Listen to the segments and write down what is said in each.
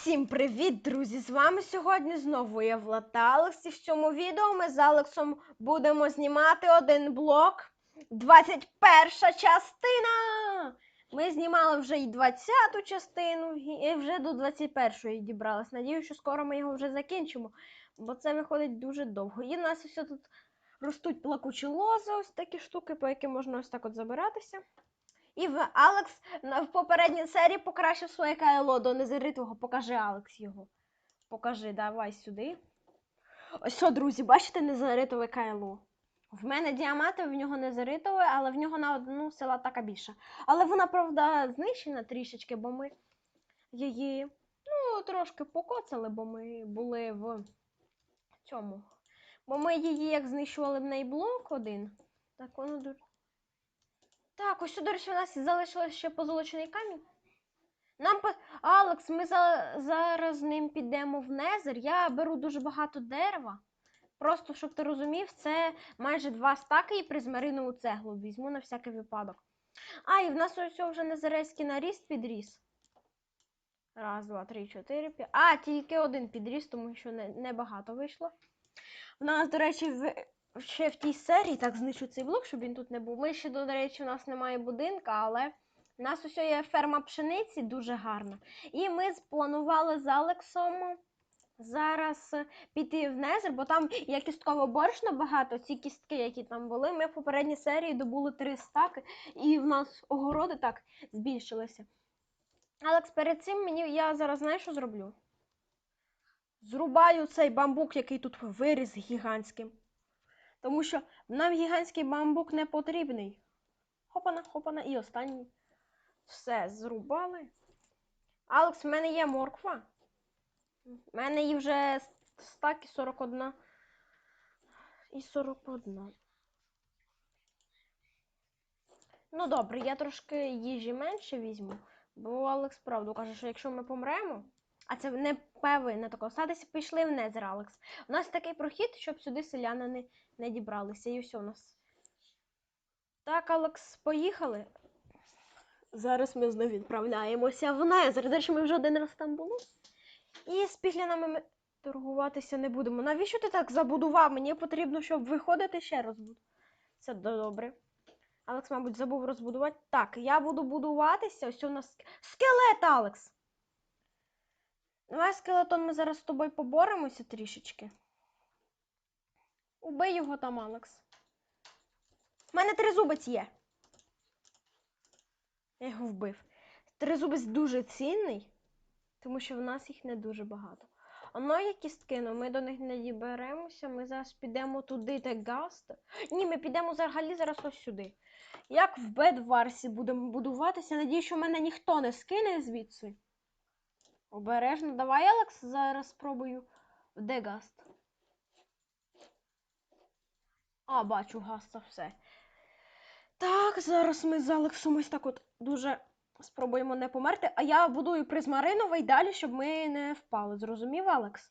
Всім привіт, друзі! З вами сьогодні знову я Влад та Алекс. І в цьому відео ми з Алексом будемо знімати один блок. 21 частина! Ми знімали вже і 20 частину, і вже до 21-ї дібралась. Надію, що скоро ми його вже закінчимо, бо це виходить дуже довго. І в нас ось тут ростуть плакучі лози, ось такі штуки, по яким можна ось так от забиратися. І в Алекс в попередній серії покращив своє кайло до незаритого. Покажи Алекс його. Покажи, давай сюди. Ось що, друзі, бачите незаритове кайло? В мене діамати, в нього незаритове, але в нього на одну сила така більша. Але вона, правда, знищена трішечки, бо ми її ну, трошки покоцали, бо ми були в цьому. Бо ми її як знищували в неї блок один. Так воно дуже. Так, ось, до речі, у нас залишилось ще позолочений камінь. Нам по... Алекс, ми за... зараз з ним підемо в Незер. Я беру дуже багато дерева. Просто, щоб ти розумів, це майже два стаки і призмаринову цеглу візьму на всякий випадок. А, і в нас ось вже незерецький наріст підріс. Раз, два, три, чотири, п'ять. А, тільки один підріс, тому що не, небагато вийшло. В нас, до речі. Ще в тій серії, так знищу цей блок, щоб він тут не був. Ми ще, до речі, у нас немає будинка, але у нас ось є ферма пшениці дуже гарна. І ми спланували з Алексом зараз піти в Незер, бо там є кісткове борошно багато. Ці кістки, які там були, ми в попередній серії добули три стаки, і в нас огороди так збільшилися. Алекс, перед цим мені я зараз знаєш, що зроблю? Зрубаю цей бамбук, який тут виріс гігантським. Тому що нам гігантський бамбук не потрібний. Хопана, хопана, і останній. Все, зрубали. Алекс, в мене є морква. В мене її вже стак і 41. І 41. Ну добре, я трошки їжі менше візьму, бо Алекс правду каже, що якщо ми помремо, а це не певне тако, садися пішли в Незер, Алекс. У нас такий прохід, щоб сюди селяни не, не дібралися. І все у нас. Так, Алекс, поїхали. Зараз ми знову відправляємося в Незер. До речі, ми вже один раз там були. І з піглянами ми торгуватися не будемо. Навіщо ти так забудував? Мені потрібно, щоб виходити ще раз. Це добре. Алекс, мабуть, забув розбудувати. Так, я буду будуватися. Ось у нас скелет, Алекс. Давай, скелетон, ми зараз з тобою поборемося трішечки. Убий його там, Алекс. У мене тризубець є. Я його вбив. Тризубець дуже цінний, тому що в нас їх не дуже багато. Оно є кістки, але ми до них не діберемося. Ми зараз підемо туди, де гаст. Ні, ми підемо взагалі зараз ось сюди. Як в Бедварсі будемо будуватися. Надію, що мене ніхто не скине звідси. Обережно. Давай, Алекс, зараз спробую. Де гаст? А, бачу гаста все. Так, зараз ми з Алексом ось так от дуже спробуємо не померти. А я будую призмариновий далі, щоб ми не впали. Зрозумів, Алекс?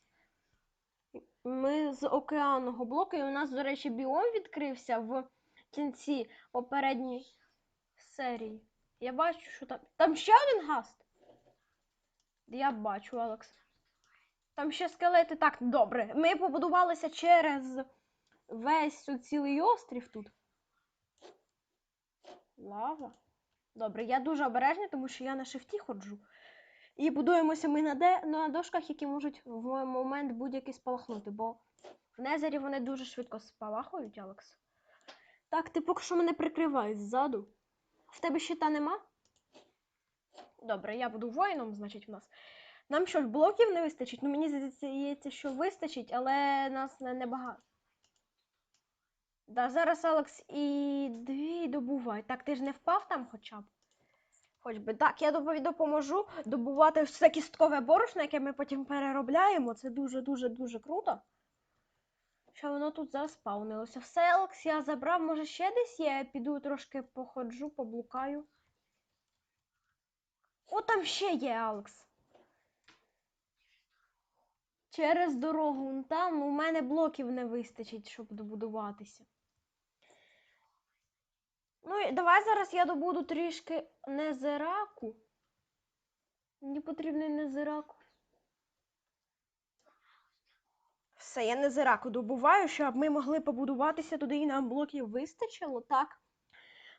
Ми з океанного блоку, і у нас, до речі, біом відкрився в кінці попередньої серії. Я бачу, що там. Там ще один гаст. Я бачу, Алекс. Там ще скелети. Так, добре. Ми побудувалися через весь цілий острів тут. Лава. Добре, я дуже обережний, тому що я на шифті ходжу. І будуємося ми на, де... на дошках, які можуть в момент будь-який спалахнути, бо в Незері вони дуже швидко спалахують, Алекс. Так, ти поки що мене прикриваєш ззаду. В тебе щита нема? Добре, я буду воїном, значить, в нас. Нам що блоків не вистачить? Ну, мені здається, що вистачить, але нас не, небагато. Да, зараз Алекс і дві добувай. Так, ти ж не впав там хоча б? Хоч би. Так, я допоможу добувати все кісткове борошно, яке ми потім переробляємо. Це дуже-дуже дуже круто. Що воно тут заспавнилося. Все, Алекс, я забрав, може ще десь. Я піду трошки походжу, поблукаю. О, там ще є, Алекс. Через дорогу там у мене блоків не вистачить, щоб добудуватися. Ну, і давай зараз я добуду трішки незераку. Мені потрібний незерак. Все, я не зираку добуваю, щоб ми могли побудуватися туди і нам блоків вистачило, так?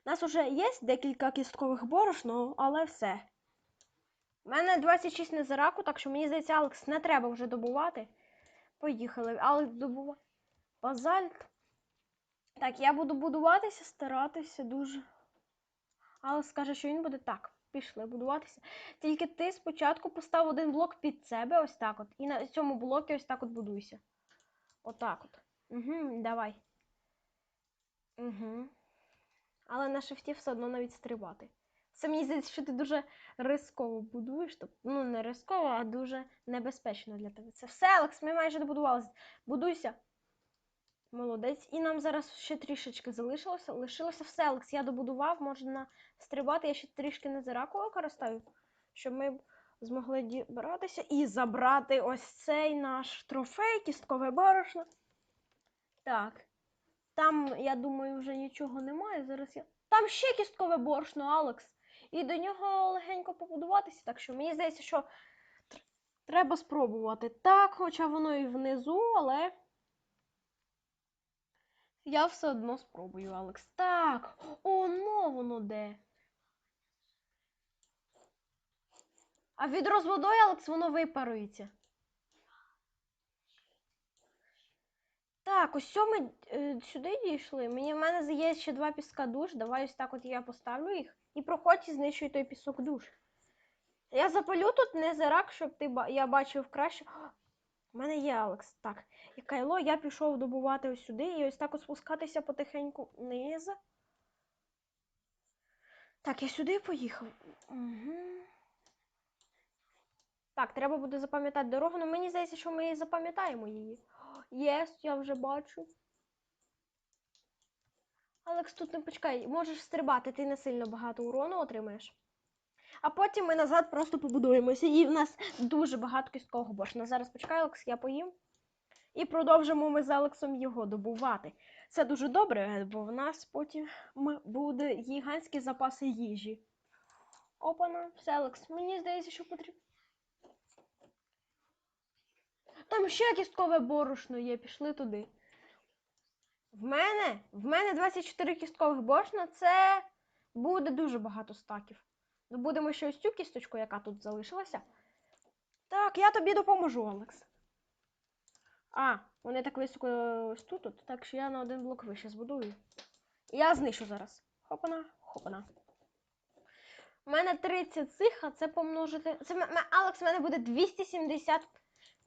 У нас вже є декілька кісткових борошно, але все. У мене 26 незираку, так що мені здається, Алекс не треба вже добувати. Поїхали. Алекс добува. Базальт. Так, я буду будуватися, старатися дуже. Алекс скаже, що він буде так. Пішли будуватися. Тільки ти спочатку постав один блок під себе, ось так от. І на цьому блокі ось так от будуйся. Отак от. Угу, давай. Угу. Але на шифті все одно навіть стрибати. Це мені здається, що ти дуже рисково будуєш. Тобто, ну, не рисково, а дуже небезпечно для тебе. Це все, Алекс, ми майже добудувалися. Будуйся. Молодець. І нам зараз ще трішечки залишилося. Лишилося все, Алекс, я добудував, можна стрибати. Я ще трішки не зираку використаю, щоб ми змогли дібратися і забрати ось цей наш трофей, кісткове борошно. Так. Там, я думаю, вже нічого немає. Зараз я. Там ще кісткове борошно, Алекс. І до нього легенько побудуватися. Так що мені здається, що треба спробувати. Так, хоча воно і внизу, але. Я все одно спробую, Алекс. Так, оно воно де. А відро з водою, Алекс, воно випарується. Так, ось ми е, сюди дійшли. Мені в мене є ще два піска душ. Давай ось так от я поставлю їх. І проходь і знищуй той пісок душ. Я запалю тут не зирак, щоб ти я бачив краще. У мене є Алекс. Так. І Кайло, я пішов добувати ось сюди і ось так от спускатися потихеньку вниз. Так, я сюди поїхав. Угу. Так, треба буде запам'ятати дорогу, але мені здається, що ми запам'ятаємо її. Єс, я вже бачу. Алекс, тут не почекай, можеш стрибати, ти не сильно багато урону отримаєш. А потім ми назад просто побудуємося. І в нас дуже багато кісткового борошна. Зараз почекай, Алекс, я поїм. І продовжимо ми з Алексом його добувати. Це дуже добре, бо в нас потім буде гігантські запаси їжі. Опана, все, Алекс, мені здається, що потрібно. Там ще кісткове борошно є, пішли туди. В мене, в мене 24 кісткових борошна, це буде дуже багато стаків. Добудемо ще ось цю кісточку, яка тут залишилася. Так, я тобі допоможу, Алекс. А, вони так високо ось тут, от, так що я на один блок вище збудую. Я знищу зараз. Хопана, хопана. У мене 30 цих, а це помножити. Це Алекс, в мене буде 270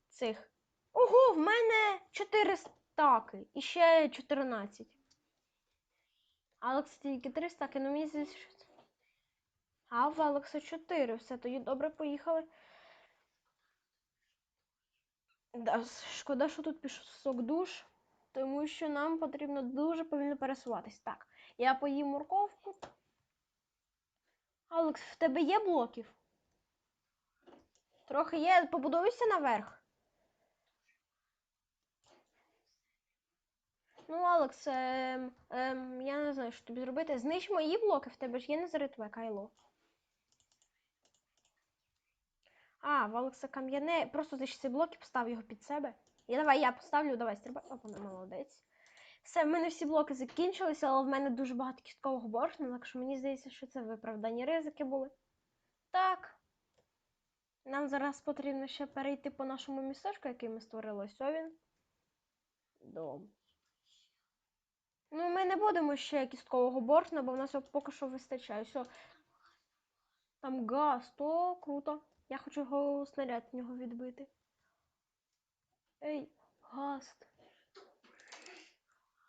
цих. Ого, в мене 4 стаки. І ще 14. Алекс тільки 3 стаки, ну мені здається, що це. А в Алекса 4. Все, тоді добре поїхали. Да, шкода, що тут пісок душ, тому що нам потрібно дуже повільно пересуватись. Так, я поїм морковку. Алекс, в тебе є блоків? Трохи є, побудуйся наверх. Ну, Алекс, ем, ем, я не знаю, що тобі зробити. Знищ мої блоки, в тебе ж є незаритве кайло. А, в Алекса кам'яне. Просто знищи цей блок і постав його під себе. І давай я поставлю, давай стрибай. Опа, молодець. Все, в мене всі блоки закінчилися, але в мене дуже багато кісткового борошна, так що мені здається, що це виправдані ризики були. Так. Нам зараз потрібно ще перейти по нашому містечку, який ми створили. Ось він. Дом. Ну, ми не будемо ще кісткового борошна, бо в нас поки що вистачає. Все. Там газ, то круто. Я хочу його снаряд в нього відбити. Ей, гаст.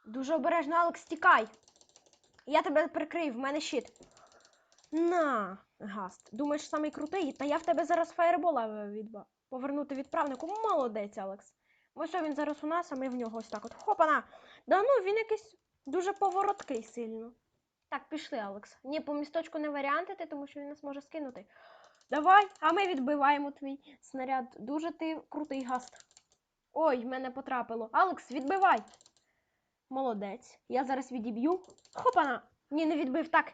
Дуже обережно, Алекс, тікай. Я тебе прикрию, в мене щит. На, гаст. Думаєш, самий крутий? Та я в тебе зараз фаєрбола відба. Повернути відправнику. Молодець, Алекс. Ось він зараз у нас, а ми в нього ось так от. Хопана! Да ну, він якийсь дуже повороткий сильно. Так, пішли, Алекс. Ні, по місточку не варіантити, тому що він нас може скинути. Давай, а ми відбиваємо твій снаряд. Дуже ти крутий гаст. Ой, в мене потрапило. Алекс, відбивай. Молодець. Я зараз відіб'ю. Хопана! Ні, не відбив. Так.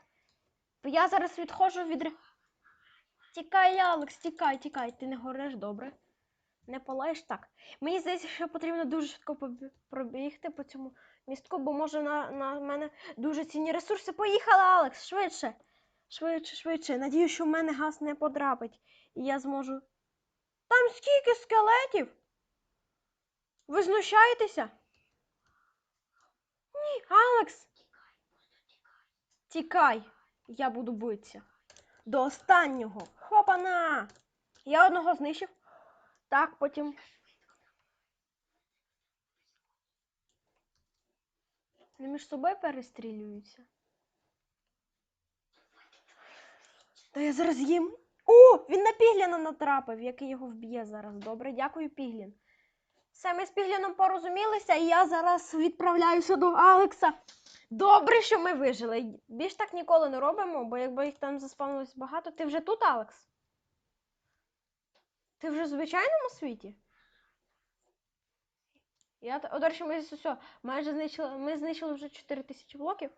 Я зараз відходжу від. Тікай, Алекс, тікай, тікай. Ти не гореш добре. Не палаєш так. Мені здається, що потрібно дуже швидко пробігти по цьому містку, бо може на, на мене дуже цінні ресурси. Поїхала, Алекс! Швидше! Швидше, швидше. Надію, що в мене газ не подрапить. І я зможу. Там скільки скелетів? Ви знущаєтеся? Ні, Алекс! Тікай! Я буду битися. До останнього. Хопана! Я одного знищив. Так, потім. Вони між собою перестрілюються. Та я зараз їм. О, він на Пігліна натрапив, який його вб'є зараз. Добре, дякую, Піглін. Все, ми з Пігліном порозумілися, і я зараз відправляюся до Алекса. Добре, що ми вижили. Більш так ніколи не робимо, бо якби їх там заспавнилось багато. Ти вже тут, Алекс? Ти вже в звичайному світі? Я, о, до речі, ми все, майже знищили, ми знищили вже 4 тисячі блоків.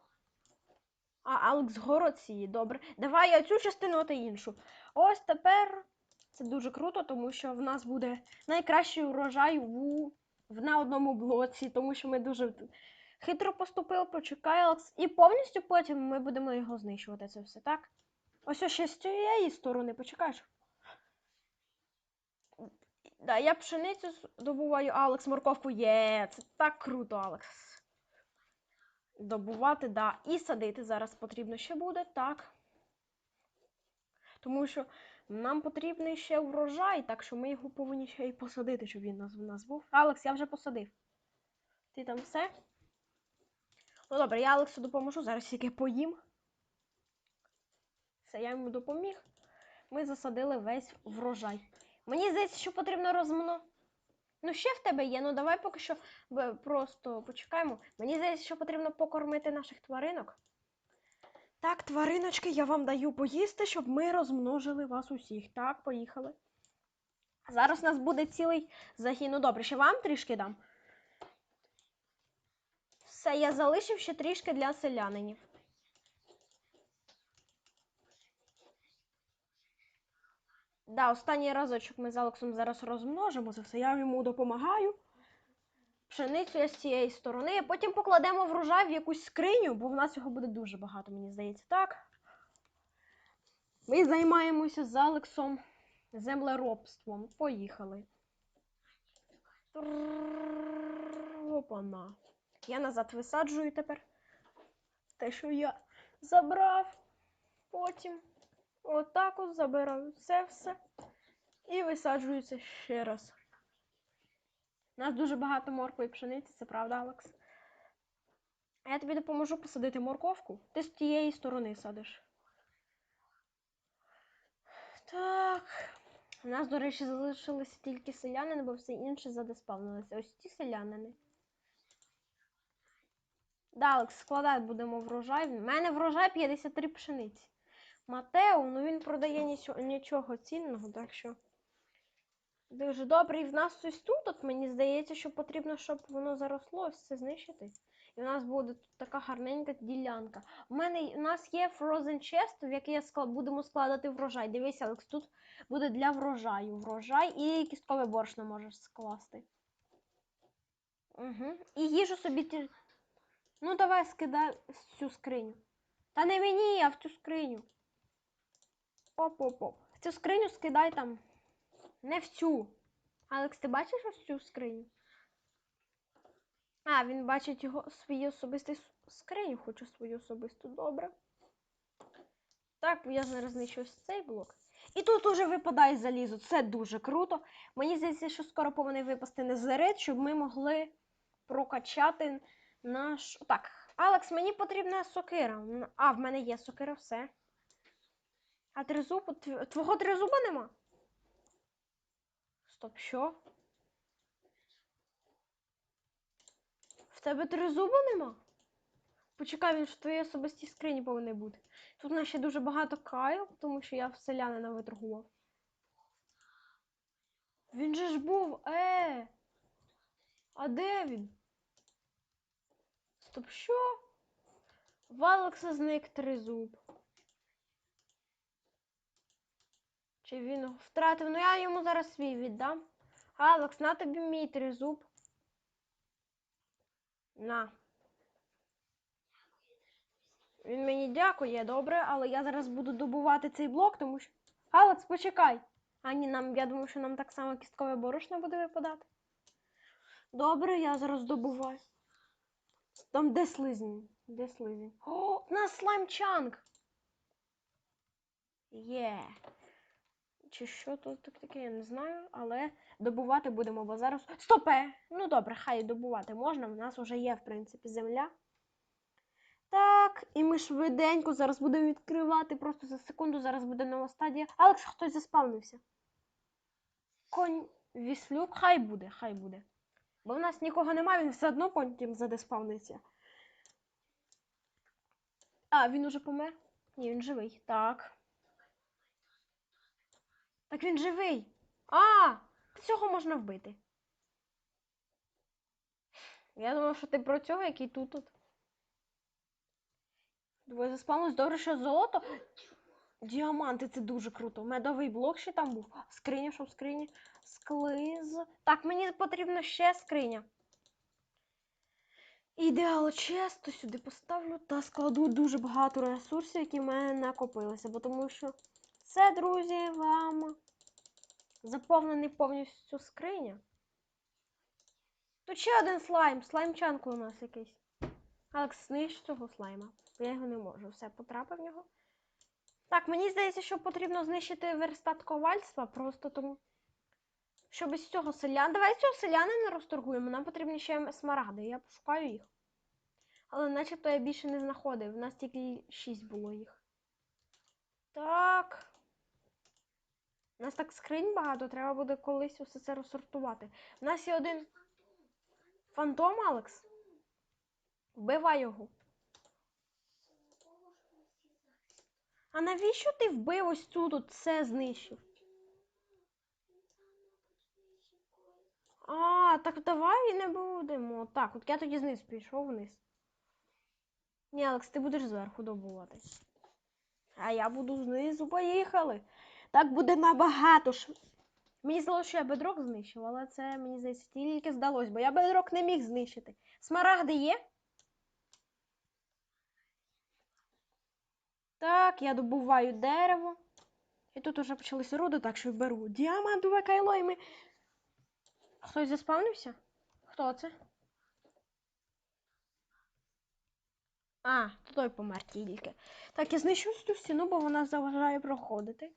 А, Алекс город сіє, добре. Давай я цю частину, а ти іншу. Ось тепер це дуже круто, тому що в нас буде найкращий урожай у, в, на одному блоці, тому що ми дуже хитро поступили, почекай, Алекс. І повністю потім ми будемо його знищувати це все, так? Ось ще з цієї сторони, почекаєш. Да, я пшеницю добуваю, Алекс, морковку. Є, це так круто, Алекс. Добувати, да. І садити зараз потрібно ще буде, так. Тому що нам потрібний ще врожай, так що ми його повинні ще й посадити, щоб він в нас був. Алекс, я вже посадив. Ти там все? Ну добре, я Алексу допоможу, зараз тільки поїм. Все, я йому допоміг. Ми засадили весь врожай. Мені здається, що потрібно розмно. Ну, ще в тебе є, ну давай поки що просто почекаємо. Мені здається, що потрібно покормити наших тваринок. Так, твариночки, я вам даю поїсти, щоб ми розмножили вас усіх. Так, поїхали. Зараз у нас буде цілий загін. Ну добре, ще вам трішки дам. Все, я залишив ще трішки для селянинів. Да, останній разочок ми з Алексом зараз розмножимо це все. Я йому допомагаю. Пшеницю я з цієї сторони, потім покладемо врожай в якусь скриню, бо в нас його буде дуже багато, мені здається, так? Ми займаємося з Алексом землеробством. Поїхали. Опана. Я назад висаджую тепер. Те, що я забрав. Потім отак от забираю це все. І висаджую ще раз. У нас дуже багато моркви і пшениці, це правда, Алекс. Я тобі допоможу посадити морковку. Ти з тієї сторони садиш. Так. У нас, до речі, залишилися тільки селянини, бо все інше задеспавнилося. Ось ці селянини. Да, Алекс, складати будемо врожай. У мене врожай 53 пшениці. Матео, ну він продає нічого, цінного, так що. Дуже добре. І в нас ось тут, от мені здається, що потрібно, щоб воно заросло, ось це знищити. І в нас буде тут така гарненька ділянка. У мене у нас є Frozen Chest, в який я склад, будемо складати врожай. Дивись, Алекс, тут буде для врожаю. Врожай і кісткове борошно можеш скласти. Угу. І їжу собі ті. Ну, давай скидай в цю скриню. Та не мені, а в цю скриню. Оп-оп-оп. Цю скриню скидай там. Не в цю. Алекс, ти бачиш ось цю скриню? А, він бачить його свій особистий с- скриню, хочу свою особисту, добре. Так, я зараз знищу цей блок. І тут уже випадає залізо. Це дуже круто. Мені здається, що скоро повинен випасти незерет, щоб ми могли прокачати наш. Так, Алекс, мені потрібна сокира. А, в мене є сокира, все. А тризуб, твого тризуба нема? Стоп, що? В тебе тризуба нема? Почекай, він в твоїй особистій скрині повинен бути. Тут у нас ще дуже багато каю, тому що я в селянина виторгував. Він же ж був. Е. А де він? Стоп, що? В Алекса зник тризуб. Чи він втратив? Ну я йому зараз свій віддам. Алекс, на тобі мій тризуб. На. Він мені дякує, добре, але я зараз буду добувати цей блок, тому що. Алекс, почекай. А ні, нам, я думаю, що нам так само кісткове борошно буде випадати. Добре, я зараз добуваю. Там де слизень? Де слизень? О, у нас слаймчанг! Є. Чи що тут так таке, я не знаю, але добувати будемо, бо зараз. Стопе! Ну добре, хай добувати можна. В нас вже є, в принципі, земля. Так, і ми швиденько зараз будемо відкривати. Просто за секунду зараз буде нова стадія. Алекс, хтось заспавнився. Конь віслюк, хай буде, хай буде. Бо в нас нікого немає, він все одно потім задеспавниться. А, він уже помер? Ні, він живий. Так. Так він живий. А! Цього можна вбити. Я думав, що ти про цього, який тут тут. Двоє заспавнилось. Добре, що золото. Діаманти, це дуже круто. Медовий блок ще там був. Скриня, що в скрині? Склиз. Так, мені потрібно ще скриня. Ідеал често сюди поставлю та складу дуже багато ресурсів, які в мене накопилися. Бо тому що це, друзі, вам заповнений повністю скриня. Тут ще один слайм. Слаймчанку у нас якийсь. Алекс, знищ цього слайма. бо Я його не можу. Все, потрапив в нього. Так, мені здається, що потрібно знищити верстат ковальства, просто тому. Що без цього селян. Давай цього селяна не розторгуємо. Нам потрібні ще смарагди. Я пошукаю їх. Але начебто я більше не знаходив. У нас тільки 6 було їх. Так. У нас так скринь багато, треба буде колись усе це розсортувати. У нас є один фантом, Алекс. Вбивай його. А навіщо ти вбив ось тут от все знищив? А, так давай не будемо. Так, от я тоді знизу пішов вниз. Ні, Алекс, ти будеш зверху добувати. А я буду знизу. Поїхали. Так буде набагато ш... Мені здалося, що я бедрок знищив, але це мені здається тільки здалось, бо я бедрок не міг знищити. Смарагди є? Так, я добуваю дерево. І тут уже почалися руди, так що беру діамантове кайло і ми. Хтось заспавнився? Хто це? А, то той помер тільки. Так, я знищу цю стіну, бо вона заважає проходити.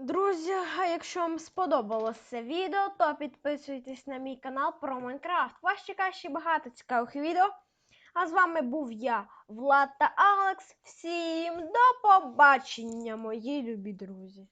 Друзі, якщо вам сподобалося це відео, то підписуйтесь на мій канал про Майнкрафт. Вас чекає ще багато цікавих відео. А з вами був я, Влад та Алекс. Всім до побачення, мої любі друзі!